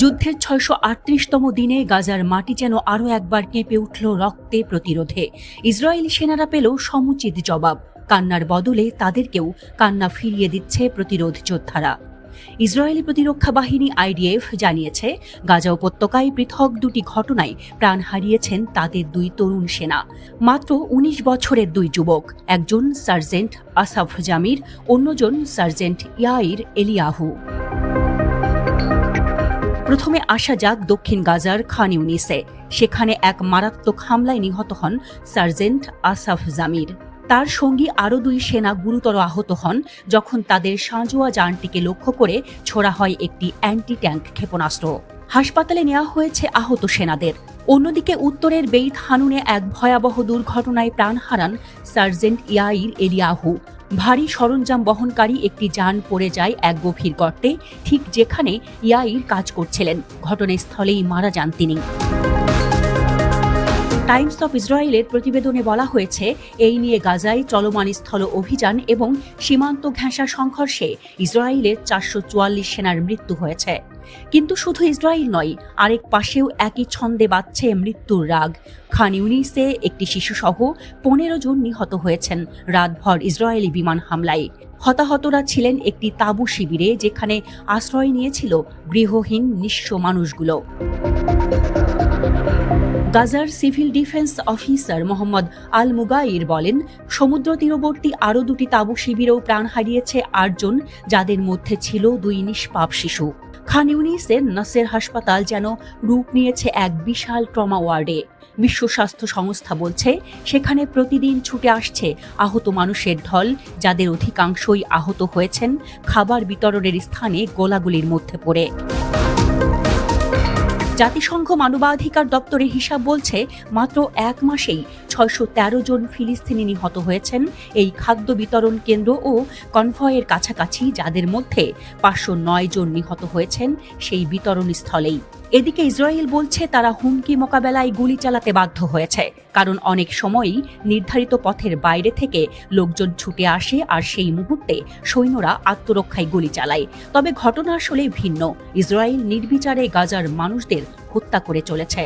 যুদ্ধের ছয়শো আটত্রিশতম দিনে গাজার মাটি যেন আরও একবার কেঁপে উঠল রক্তে প্রতিরোধে। ইসরায়েলি সেনারা পেল সমুচিত জবাব। কান্নার বদলে তাদেরকেও কান্না ফিরিয়ে দিচ্ছে প্রতিরোধ যোদ্ধারা। ইসরায়েলি প্রতিরক্ষা বাহিনী আইডিএফ জানিয়েছে, গাজা উপত্যকায় পৃথক দুটি ঘটনায় প্রাণ হারিয়েছেন তাদের দুই তরুণ সেনা। মাত্র ১৯ বছরের দুই যুবক, একজন সার্জেন্ট আসাফ জামির, অন্যজন সার্জেন্ট ইয়াইর এলিয়াহু। প্রথমে আসা যাক দক্ষিণ গাজার খান ইউনিসে। সেখানে এক মারাত্মক হামলায় নিহত হন সার্জেন্ট আসাফ জামির। তার সঙ্গী আরও দুই সেনা গুরুতর আহত হন যখন তাদের সাঁজোয়া যানটিকে লক্ষ্য করে ছোড়া হয় একটি অ্যান্টি ট্যাঙ্ক ক্ষেপণাস্ত্র। হাসপাতালে নেওয়া হয়েছে আহত সেনাদের। অন্যদিকে উত্তরের বেইত হানুনে এক ভয়াবহ দুর্ঘটনায় প্রাণ হারান সার্জেন্ট ইয়াইর এলিয়াহু। ভারী সরঞ্জাম বহনকারী একটি যান পড়ে যায় এক গভীর গর্তে, ঠিক যেখানে ইয়াইর কাজ করছিলেন। ঘটনাস্থলেই মারা যান তিনি। টাইমস অফ ইসরায়েলের প্রতিবেদনে বলা হয়েছে, এই নিয়ে গাজায় চলমান স্থল অভিযান এবং সীমান্ত ঘেঁষা সংঘর্ষে ইসরায়েলের চারশো চুয়াল্লিশ সেনার মৃত্যু হয়েছে। কিন্তু শুধু ইসরায়েল নয়, আরেক পাশেও একই ছন্দে বাজছে মৃত্যুর রাগ। খান ইউনিসে একটি শিশুসহ পনেরো জন নিহত হয়েছেন রাতভর ইসরায়েলি বিমান হামলায়। হতাহতরা ছিলেন একটি তাঁবু শিবিরে, যেখানে আশ্রয় নিয়েছিল গৃহহীন নিঃস্ব মানুষগুলো। গাজার civil defence officer Mohammed al Mughair বলেন, সমুদ্র তীরবর্তী আরও দুটি তাঁবু শিবিরেও প্রাণ হারিয়েছে আটজন, যাদের মধ্যে ছিল দুই নিষ্পাপ শিশু। খান ইউনিসের নাসের হাসপাতাল যেন রূপ নিয়েছে এক বিশাল ট্রমা ওয়ার্ডে। বিশ্ব স্বাস্থ্য সংস্থা বলছে, সেখানে প্রতিদিন ছুটে আসছে আহত মানুষের ঢল, যাদের অধিকাংশই আহত হয়েছেন, খাবার বিতরণের স্থানে গোলাগুলির মধ্যে পড়ে। জাতিসংঘ মানবাধিকার দপ্তরের হিসাব বলছে, মাত্র এক মাসেই ছয়শো তেরো জন ফিলিস্তিনি নিহত হয়েছেন। এই খাদ্য বিতরণ কেন্দ্র ও কনভয়ের কাছাকাছি যাদের মধ্যে পাঁচশো নয় জন নিহত হয়েছেন, সেই বিতরণ স্থলেই এদিকে ইসরায়েল বলছে তারা হুমকি মোকাবেলায় গুলি চালাতে বাধ্য হয়েছে, কারণ অনেক সময়ই নির্ধারিত পথের বাইরে থেকে লোকজন ছুটে আসে আর সেই মুহূর্তে সৈন্যরা আত্মরক্ষায় গুলি চালায়। তবে ঘটনা আসলে ভিন্ন। ইসরায়েল নির্বিচারে গাজার মানুষদের হত্যা করে চলেছে।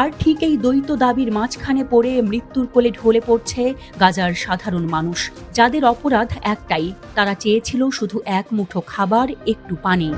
আর ঠিক এই দ্বৈত দাবির মাঝখানে পড়ে মৃত্যুর কোলে ঢলে পড়ছে গাজার সাধারণ মানুষ। যাদের অপরাধ একটাই, তারা চেয়েছিল শুধু এক মুঠো খাবার, একটু পানি।